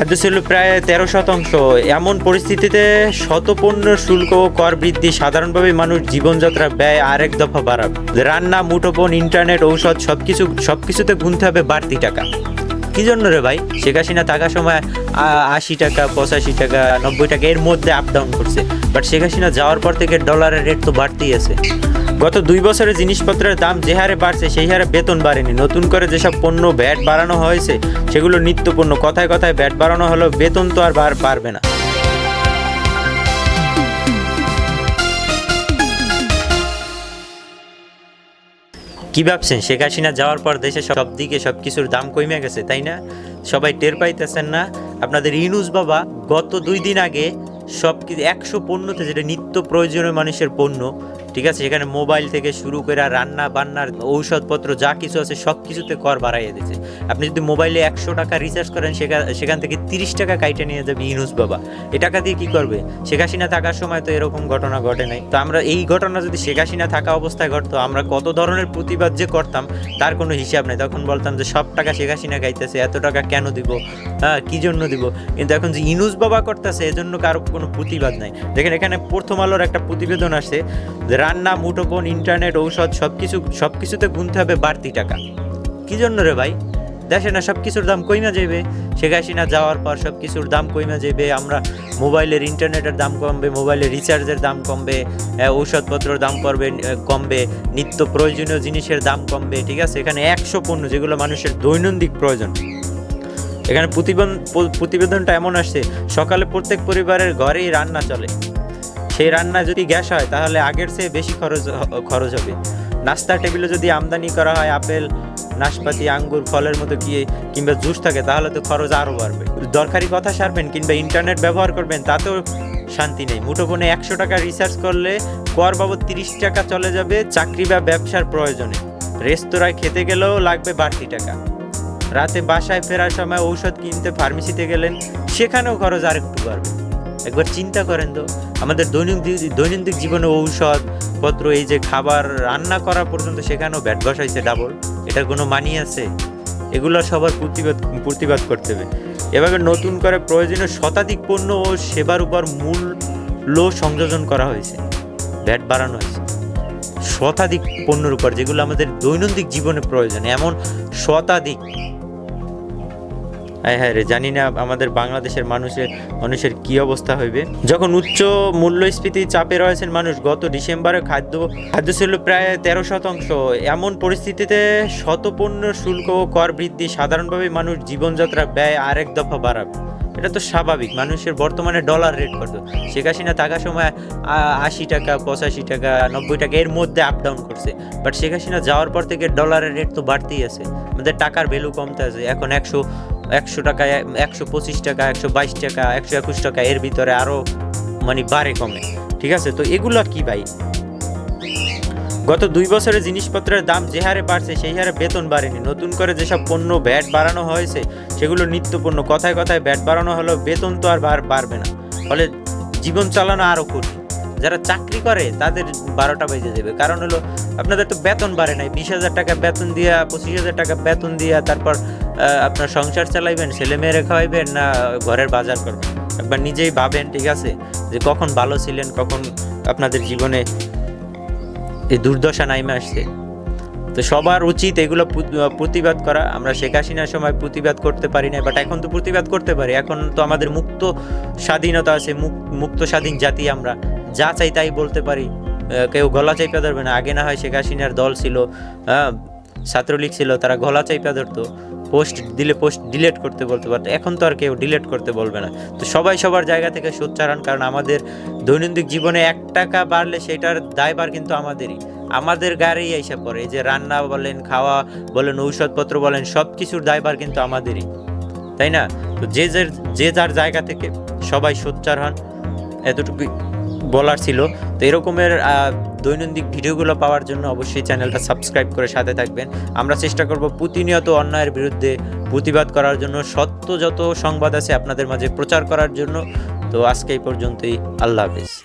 খাদ্য ছিল প্রায় তেরো শতাংশ। এমন পরিস্থিতিতে শতপণ্য শুল্ক কর বৃদ্ধি সাধারণভাবে মানুষ জীবনযাত্রা ব্যয় আরেক দফা বাড়াবে। রান্না মুঠোপণ ইন্টারনেট, ঔষধ সবকিছু, সবকিছুতে গুনতে হবে বাড়তি টাকা। কি জন্য রে ভাই? শেখ হাসিনা থাকার সময় আশি টাকা, পঁচাশি টাকা, নব্বই টাকা এর মধ্যে আপ ডাউন করছে। বাট শেখ হাসিনা যাওয়ার পর থেকে ডলারের রেট তো বাড়তেই আছে। গত দুই বছরে জিনিসপত্রের দাম যে হারে বাড়ছে, সেই হারে বেতন বাড়েনি। নতুন করে যেসব পণ্য ভ্যাট বাড়ানো হয়েছে, সেগুলো নিত্য পণ্য কথায় কথায় ভ্যাট বাড়ানো হলেও বেতন তো আর বাড়বে না। কি ভাবছেন? শেখ হাসিনা যাওয়ার পর দেশে সব দিকে সব কিছুর দাম কমে গেছে, তাই না? সবাই টের পাইতেছেন না? আপনাদের ইনুস বাবা গত দুই দিন আগে সব কিছু একশো পণ্যতে যেটা নিত্য প্রয়োজনীয় মানুষের পণ্য ঠিক আছে? সেখানে মোবাইল থেকে শুরু করে রান্না বান্নার ঔষধপত্র যা কিছু আছে সব কিছুতে কর বাড়াইয়ে দিচ্ছে আপনি যদি মোবাইলে একশো টাকা রিচার্জ করেন সেখান থেকে তিরিশ টাকা কাইটে নিয়ে যাবে ইনুস বাবা। এ টাকা দিয়ে কি করবে? শেখ হাসিনা থাকার সময় তো এরকম ঘটনা ঘটে নাই। তো আমরা এই ঘটনা যদি শেখ হাসিনা থাকা অবস্থায় ঘটতো, আমরা কত ধরনের প্রতিবাদ যে করতাম, তার কোনো হিসাব নেই। তখন বলতাম যে, সব টাকা শেখ হাসিনা গাইতেছে এত টাকা কেন দিব? হ্যাঁ কি জন্য দিব? কিন্তু এখন যে ইনুস বাবা করতেছে, এজন্য কারও কোনো প্রতিবাদ নাই। দেখেন, এখানে প্রথম আলোর একটা প্রতিবেদন আসে, যে রান্না, মুঠোফোন, ইন্টারনেট, ঔষধ সব কিছু সব কিছুতে গুনতে হবে বাড়তি টাকা। কি জন্য রে ভাই? দেখে না সব কিছুর দাম কইমা যাবে শেখ যাওয়ার পর সব কিছুর দাম কইমা যাবে আমরা মোবাইলের ইন্টারনেটের দাম কমবে, মোবাইলের রিচার্জের দাম কমবে ঔষধপত্রের দাম করবে কমবে, নিত্য প্রয়োজনীয় জিনিসের দাম কমবে, ঠিক আছে? এখানে একশো পণ্য, যেগুলো মানুষের দৈনন্দিন প্রয়োজন। এখানে প্রতিবেদন প্রতিবেদনটা এমন আসছে, সকালে প্রত্যেক পরিবারের ঘরেই রান্না চলে। সেই রান্না যদি গ্যাস হয়, তাহলে আগের চেয়ে বেশি খরচ খরচ হবে। নাস্তার টেবিলে যদি আমদানি করা হয়, আপেল, নাশপাতি, আঙ্গুর, ফলের মতো কি, কিংবা জুস থাকে, তাহলে তো খরচ আরও বাড়বে। দরকারি কথা সারবেন কিংবা ইন্টারনেট ব্যবহার করবেন, তাতেও শান্তি নেই। মুঠোফোনে একশো টাকা রিচার্জ করলে কর বাবদ তিরিশ টাকা চলে যাবে, চাকরি বা ব্যবসার প্রয়োজনে। রেস্তোরাঁয় খেতে গেলেও লাগবে বাড়তি টাকা। রাতে বাসায় ফেরার সময় ঔষধ কিনতে ফার্মেসিতে গেলেন, সেখানেও খরচ আরেকটু বাড়বে। একবার চিন্তা করেন তো, আমাদের দৈনন্দিন দৈনন্দিন জীবনে ঔষধ পত্র, এই যে খাবার রান্না করা পর্যন্ত সেখানেও ব্যাট বসাইছে ডাবল এটার কোনো মানি আছে? এগুলো সবার প্রতিবাদ প্রতিবাদ করতে হবে। এভাবে নতুন করে প্রয়োজনীয় শতাধিক পণ্য ও সেবার উপর মূল্য সংযোজন করা হয়েছে, ব্যাট বাড়ানো হয়েছে। শতাধিক পণ্যের উপর যেগুলো আমাদের দৈনন্দিন জীবনে প্রয়োজন, এমন শতাধিক হ্যাঁ হ্যাঁ রে, জানি না আমাদের বাংলাদেশের মানুষের মানুষের কি অবস্থা হইবে। যখন উচ্চ মূল্যস্ফীতি চাপে রয়েছেন মানুষ, গত ডিসেম্বরে খাদ্য খাদ্য ছিল প্রায় তেরো শতাংশ। এমন পরিস্থিতিতে শতপণ্য শুল্ক ও কর বৃদ্ধি সাধারণভাবে মানুষ জীবনযাত্রা ব্যয় আরেক দফা বাড়াবে। এটা তো স্বাভাবিক, মানুষের বর্তমানে ডলার রেট কত? শেখ হাসিনা থাকার সময় আশি টাকা, পঁচাশি টাকা, নব্বই টাকা এর মধ্যে আপ ডাউন করছে। বাট শেখ হাসিনা যাওয়ার পর থেকে ডলারের রেট তো বাড়তেই আছে। আমাদের টাকার ভ্যালু কমতে আছে। এখন একশো একশো টাকা একশো পঁচিশ টাকা, একশো বাইশ টাকা, একশো একুশ টাকা, এর ভিতরে আরও মানে বাড়ে কমে। ঠিক আছে? তো এগুলো কি ভাই? গত দুই বছরে জিনিসপত্রের দাম যে হারে বাড়ছে, সেই হারে বেতন বাড়েনি। নতুন করে যেসব পণ্য ভ্যাট বাড়ানো হয়েছে, সেগুলো নিত্য পণ্য কথায় কথায় ভ্যাট বাড়ানো হলেও বেতন তো আর বাড়বে না। ফলে জীবন চালানো আরও কঠিন। যারা চাকরি করে, তাদের বারোটা বেজে যাবে। কারণ হলো, আপনাদের তো বেতন বাড়ে নাই। বিশ হাজার টাকা বেতন দিয়া, পঁচিশ হাজার টাকা বেতন দিয়া, তারপর আপনার সংসার চালাইবেন ছেলে মেয়েরে খাওয়াইবেন না ঘরের বাজার করবেন? একবার নিজেই ভাবেন ঠিক আছে? যে কখন ভালো ছিলেন কখন আপনাদের জীবনে এই দুর্দশা নাইমে আসছে। তো সবার উচিত এগুলো প্রতিবাদ করা। আমরা শেখ হাসিনার সময় প্রতিবাদ করতে পারি না বাট এখন তো প্রতিবাদ করতে পারি। এখন তো আমাদের মুক্ত স্বাধীনতা আছে মুক- মুক্ত স্বাধীন জাতি আমরা। যা চাই তাই বলতে পারি। কেউ গলা চাইপা ধরবে না। আগে না হয় শেখ হাসিনার দল ছিল হ্যাঁ, ছাত্রলীগ ছিল তারা গলা চাইপা ধরতো। পোস্ট দিলে পোস্ট ডিলেট করতে বলতে পারতো। এখন তো আর কেউ ডিলেট করতে বলবে না। তো সবাই সবার জায়গা থেকে সোচ্চারণ, কারণ আমাদের দৈনন্দিন জীবনে এক টাকা বাড়লে সেটার দায়ভার কিন্তু আমাদেরই। আমাদের গাড়ি এসে পড়ে। যে রান্না বলেন, খাওয়া বলেন, ঔষধপত্র বলেন সব কিছুর দায়ভার কিন্তু আমাদেরই। তাই না? তো যে যে যে যার জায়গা থেকে সবাই সোচ্চার হন, এতটুকুই বলার ছিল। তো এরকমের দৈনন্দিন ভিডিওগুলো পাওয়ার জন্য অবশ্যই চ্যানেলটা সাবস্ক্রাইব করে সাথে থাকবেন। আমরা চেষ্টা করব প্রতিনিয়ত অন্যায়ের বিরুদ্ধে প্রতিবাদ করার জন্য, সত্য যত সংবাদ আছে আপনাদের মাঝে প্রচার করার জন্য। তো আজকে এই পর্যন্তই, আল্লাহ হাফেজ।